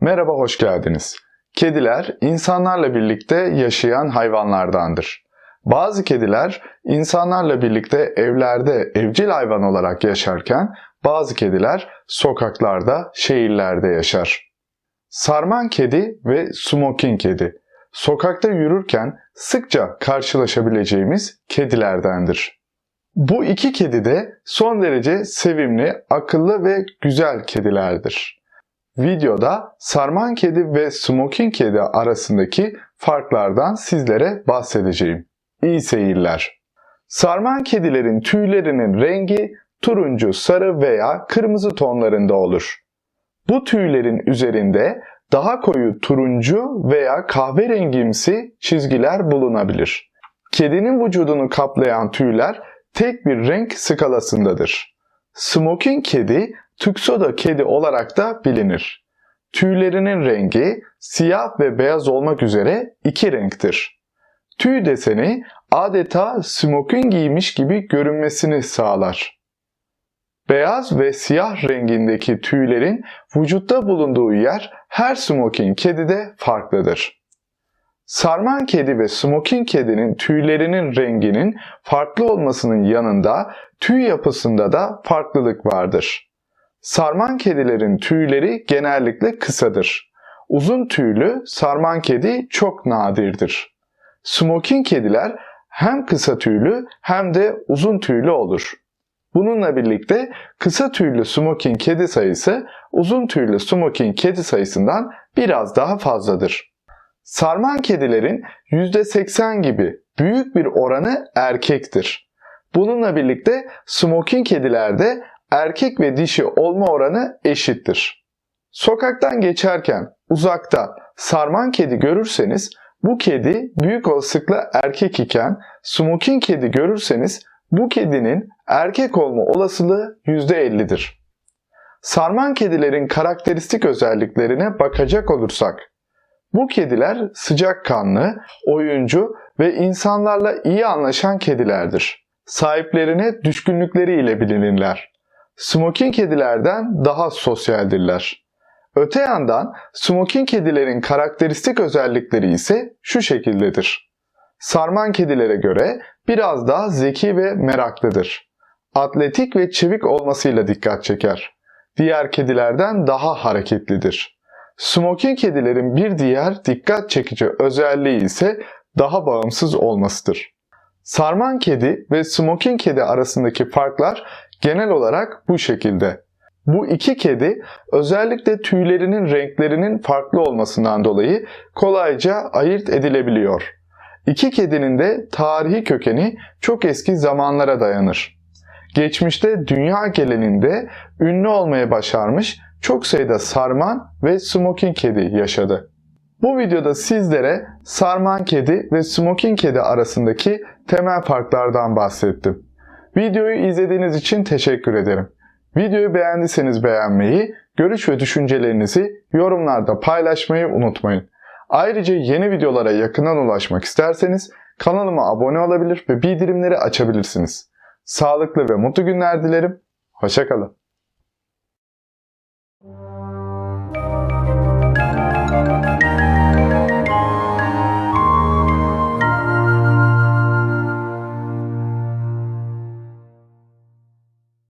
Merhaba, hoş geldiniz. Kediler insanlarla birlikte yaşayan hayvanlardandır. Bazı kediler insanlarla birlikte evlerde evcil hayvan olarak yaşarken bazı kediler sokaklarda, şehirlerde yaşar. Sarman kedi ve smokin kedi sokakta yürürken sıkça karşılaşabileceğimiz kedilerdendir. Bu iki kedi de son derece sevimli, akıllı ve güzel kedilerdir. Videoda sarman kedi ve smoking kedi arasındaki farklardan sizlere bahsedeceğim. İyi seyirler. Sarman kedilerin tüylerinin rengi turuncu, sarı veya kırmızı tonlarında olur. Bu tüylerin üzerinde daha koyu turuncu veya kahverengimsi çizgiler bulunabilir. Kedinin vücudunu kaplayan tüyler tek bir renk skalasındadır. Smoking kedi, tüksoda kedi olarak da bilinir. Tüylerinin rengi siyah ve beyaz olmak üzere iki renktir. Tüy deseni adeta smoking giymiş gibi görünmesini sağlar. Beyaz ve siyah rengindeki tüylerin vücutta bulunduğu yer her smoking kedide farklıdır. Sarman kedi ve smoking kedinin tüylerinin renginin farklı olmasının yanında tüy yapısında da farklılık vardır. Sarman kedilerin tüyleri genellikle kısadır. Uzun tüylü sarman kedi çok nadirdir. Smoking kediler hem kısa tüylü hem de uzun tüylü olur. Bununla birlikte kısa tüylü smoking kedi sayısı uzun tüylü smoking kedi sayısından biraz daha fazladır. Sarman kedilerin %80 gibi büyük bir oranı erkektir. Bununla birlikte smoking kedilerde erkek ve dişi olma oranı eşittir. Sokaktan geçerken uzakta sarman kedi görürseniz bu kedi büyük olasılıkla erkek iken smoking kedi görürseniz bu kedinin erkek olma olasılığı %50'dir. Sarman kedilerin karakteristik özelliklerine bakacak olursak, bu kediler sıcakkanlı, oyuncu ve insanlarla iyi anlaşan kedilerdir. Sahiplerine düşkünlükleriyle bilinirler. Smoking kedilerden daha sosyaldirler. Öte yandan smoking kedilerin karakteristik özellikleri ise şu şekildedir. Sarman kedilere göre biraz daha zeki ve meraklıdır. Atletik ve çevik olmasıyla dikkat çeker. Diğer kedilerden daha hareketlidir. Smoking kedilerin bir diğer dikkat çekici özelliği ise daha bağımsız olmasıdır. Sarman kedi ve smoking kedi arasındaki farklar genel olarak bu şekilde. Bu iki kedi özellikle tüylerinin renklerinin farklı olmasından dolayı kolayca ayırt edilebiliyor. İki kedinin de tarihi kökeni çok eski zamanlara dayanır. Geçmişte dünya geleninde ünlü olmaya başarmış çok sayıda sarman ve smoking kedi yaşadı. Bu videoda sizlere sarman kedi ve smoking kedi arasındaki temel farklardan bahsettim. Videoyu izlediğiniz için teşekkür ederim. Videoyu beğendiyseniz beğenmeyi, görüş ve düşüncelerinizi yorumlarda paylaşmayı unutmayın. Ayrıca yeni videolara yakından ulaşmak isterseniz kanalıma abone olabilir ve bildirimleri açabilirsiniz. Sağlıklı ve mutlu günler dilerim. Hoşçakalın.